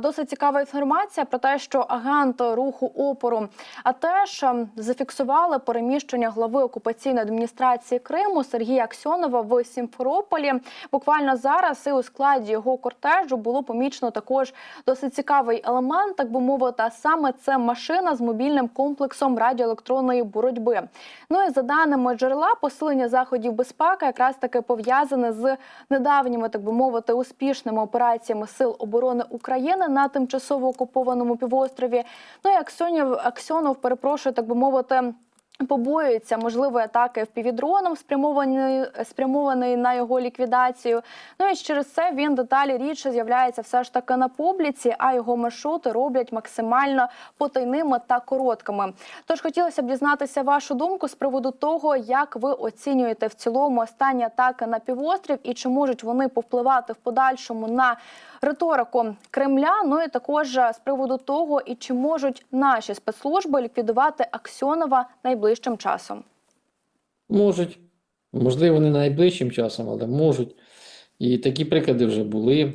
Досить цікава інформація про те, що агент руху опору а теж ем, зафіксували переміщення глави окупаційної адміністрації Криму Сергія Аксьонова в Сімферополі. Буквально зараз і у складі його кортежу було помічено також досить цікавий елемент, так би мовити, а саме це машина з мобільним комплексом радіоелектронної боротьби. Ну і за даними джерела, посилення заходів безпеки якраз таки пов'язане з недавніми, так би мовити, успішними операціями сил оборони України на тимчасово окупованому півострові. Ну і Аксьонів Аксьонов, перепрошую, так би мовити. Побоюється можливої атаки впівдроном, спрямованої спрямованої на його ліквідацію. Ну і через це він деталі рідше з'являється все ж таки на публіці, а його маршрути роблять максимально потайними та короткими. Тож хотілося б дізнатися вашу думку з приводу того, як ви оцінюєте в цілому останні атаки на півострів і чи можуть вони повпливати в подальшому на риторику Кремля. Ну і також з приводу того, і чи можуть наші спецслужби ліквідувати Аксьонова найближчим часом. Можуть. Можливо, не найближчим часом, але можуть. І такі приклади вже були.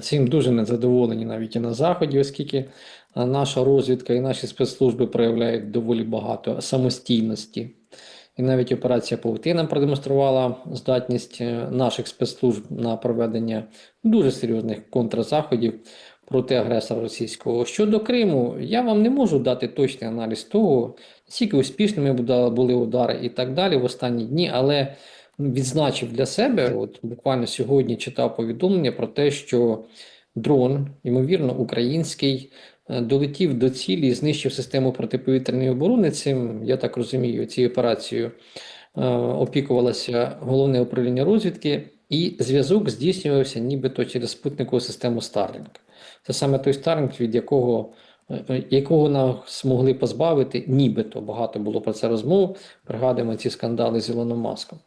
Цим дуже незадоволені навіть і на Заході, оскільки наша розвідка і наші спецслужби проявляють доволі багато самостійності. І навіть операція Павутина продемонструвала здатність е, наших спецслужб на проведення дуже серйозних контрзаходів проти агресора російського. Щодо Криму, я вам не можу дати точний аналіз того, наскільки успішними були удари і так далі в останні дні, але відзначив для себе, от буквально сьогодні читав повідомлення про те, що дрон, ймовірно, український, долетів до цілі і знищив систему протиповітряної оборони. Цим, я так розумію, цією операцією е, опікувалося головне управління розвідки, і зв'язок здійснювався нібито через спутникову систему Starlink. Це саме той Starlink, від якого е, якого нас змогли позбавити, нібито багато було про це розмов. Пригадуємо ці скандали з Ілоном Маском.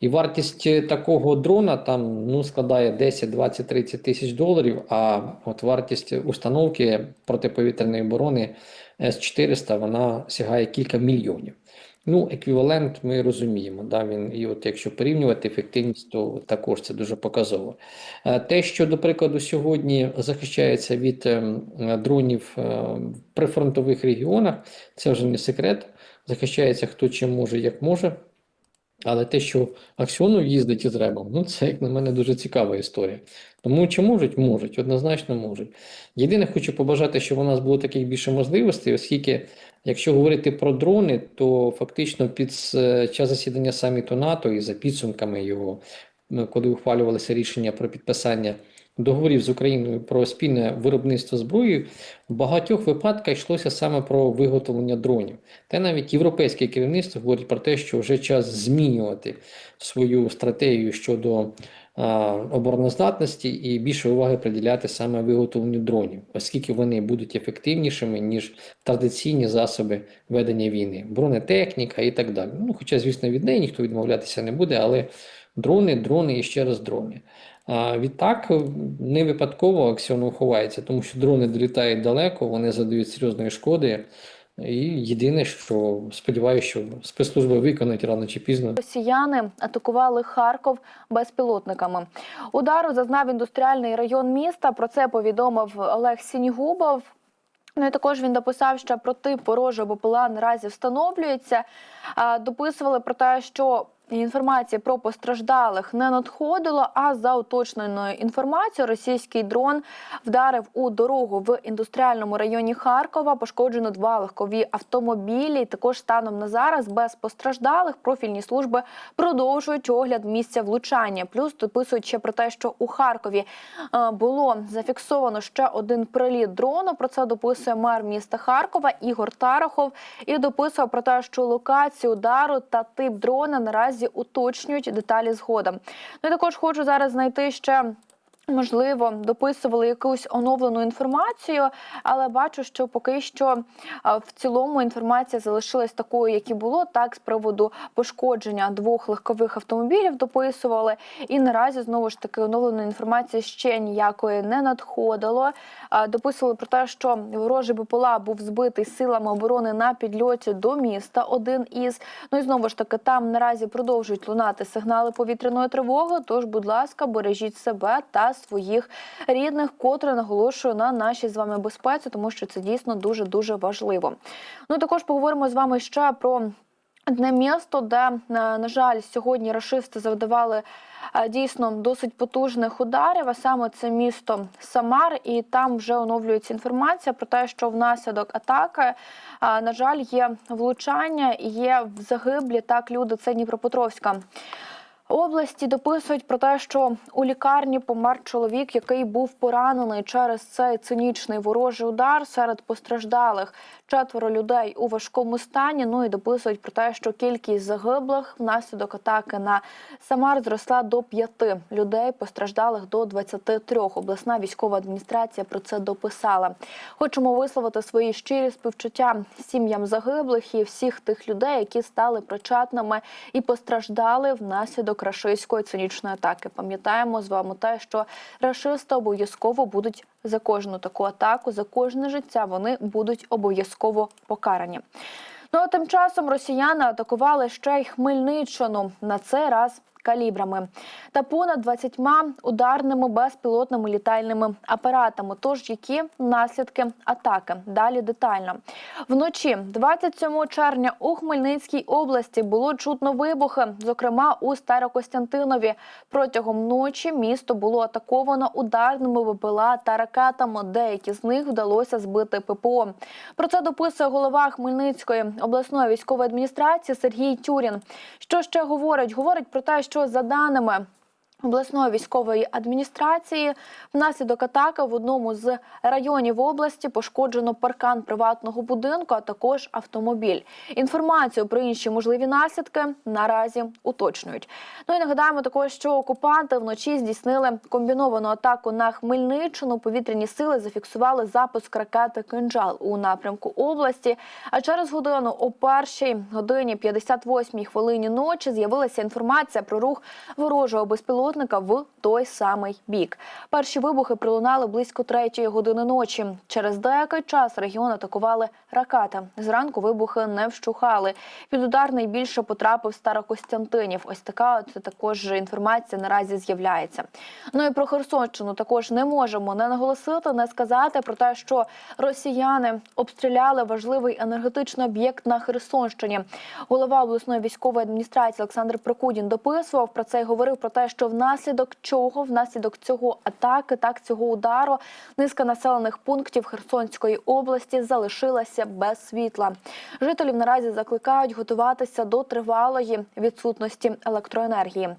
І вартість е, такого дрона там ну, складає 10, 20, 30 тисяч доларів, а от вартість установки протиповітряної оборони С-400 вона сягає кілька мільйонів. Ну, еквівалент ми розуміємо. Да, він, і от якщо порівнювати ефективність, то також це дуже показово. Е, Те, що, до прикладу, сьогодні захищається від ем, дронів е, в прифронтових регіонах, це вже не секрет. Захищається хто чим може, як може. Але те, що Аксьонов їздить із ребом, ну це, як на мене, дуже цікава історія. Тому чи можуть? Можуть, однозначно можуть. Єдине, хочу побажати, щоб у нас було таких більше можливостей, оскільки, якщо говорити про дрони, то фактично під час засідання саміту НАТО і за підсумками його, коли ухвалювалося рішення про підписання договорів з Україною про спільне виробництво зброї, в багатьох випадках йшлося саме про виготовлення дронів. Та навіть європейське керівництво говорить про те, що вже час змінювати свою стратегію щодо обороноздатності і більше уваги приділяти саме виготовленню дронів, оскільки вони будуть ефективнішими ніж традиційні засоби ведення війни, бронетехніка і так далі. Ну, хоча, звісно, від неї ніхто відмовлятися не буде, але дрони, дрони і ще раз дрони. Відтак не випадково Аксьонов ховається, тому що дрони долітають далеко, вони задають серйозної шкоди. І єдине, що сподіваюся, що спецслужби виконають рано чи пізно. Росіяни атакували Харков безпілотниками. Удару зазнав індустріальний район міста. Про це повідомив Олег Сінігубов. Ну і також він дописав, що про тип ворожого БПЛА наразі встановлюється. Дописували про те, що інформації про постраждалих не надходило. А за уточненою інформацією, російський дрон вдарив у дорогу в індустріальному районі Харкова. Пошкоджено два легкові автомобілі. Також станом на зараз без постраждалих профільні служби продовжують огляд місця влучання. Плюс дописують ще про те, що у Харкові е, було зафіксовано ще один приліт дрону. Про це дописує мер міста Харкова Ігор Тарахов і дописував про те, що локацію удару та тип дрона наразі уточнюють деталі згодом. Ну і також хочу зараз знайти ще. Можливо, дописували якусь оновлену інформацію, але бачу, що поки що в цілому інформація залишилась такою, як і було. Так, з приводу пошкодження двох легкових автомобілів дописували. І наразі знову ж таки оновленої інформації ще ніякої не надходило. Дописували про те, що ворожий БПЛА був збитий силами оборони на підльоті до міста. Один із ну і знову ж таки там наразі продовжують лунати сигнали повітряної тривоги. Тож, будь ласка, бережіть себе та своїх рідних, котре наголошую на нашій з вами безпеці, тому що це дійсно дуже дуже важливо. Ну також поговоримо з вами ще про. Одне місто, де на, на жаль, сьогодні рашисти завдавали е, дійсно досить потужних ударів. А саме це місто Самар, і там вже оновлюється інформація про те, що внаслідок атаки, е, на жаль, є влучання, і є загиблі так люди. Це Дніпропетровська. Області дописують про те, що у лікарні помер чоловік, який був поранений через цей цинічний ворожий удар серед постраждалих четверо людей у важкому стані. Ну і дописують про те, що кількість загиблих внаслідок атаки на Самар зросла до п'яти людей, постраждалих до 23. Обласна військова адміністрація про це дописала. Хочемо висловити свої щирі співчуття сім'ям загиблих і всіх тих людей, які стали причетними і постраждали внаслідок рашистської цинічної атаки. Пам'ятаємо з вами те, що рашисти обов'язково будуть за кожну таку атаку, за кожне життя вони будуть обов'язково покарані. Ну а тим часом росіяни атакували ще й Хмельниччину на цей раз калібрами та понад 20 ударними безпілотними літальними апаратами. Тож які наслідки атаки? Далі детально вночі, 27 червня, у Хмельницькій області було чутно вибухи, зокрема у Старокостянтинові. Протягом ночі місто було атаковано ударними БПЛА та ракетами. Деякі з них вдалося збити ППО. Про це дописує голова Хмельницької обласної військової адміністрації Сергій Тюрін. Що ще говорить? Говорить про те, що за даними. Обласної військової адміністрації внаслідок атаки в одному з районів області пошкоджено паркан приватного будинку, а також автомобіль. Інформацію про інші можливі наслідки наразі уточнюють. Ну і нагадаємо також, що окупанти вночі здійснили комбіновану атаку на Хмельниччину. Повітряні сили зафіксували запуск ракети «Кинджал» у напрямку області. А через годину о першій годині 58 хвилині ночі з'явилася інформація про рух ворожого безпілотника в той самий бік. Перші вибухи пролунали близько третьої години ночі. Через деякий час регіон атакували ракети. Зранку вибухи не вщухали. Під удар найбільше потрапив Старокостянтинів. Ось така от також інформація наразі з'являється. Ну і про Херсонщину також не можемо не наголосити, не сказати про те, що росіяни обстріляли важливий енергетичний об'єкт на Херсонщині. Голова обласної військової адміністрації Олександр Прокудін дописував про це і говорив про те, що внаслідок чого, внаслідок цього атаки, так цього удару, низка населених пунктів Херсонської області залишилася без світла. Жителів наразі закликають готуватися до тривалої відсутності електроенергії.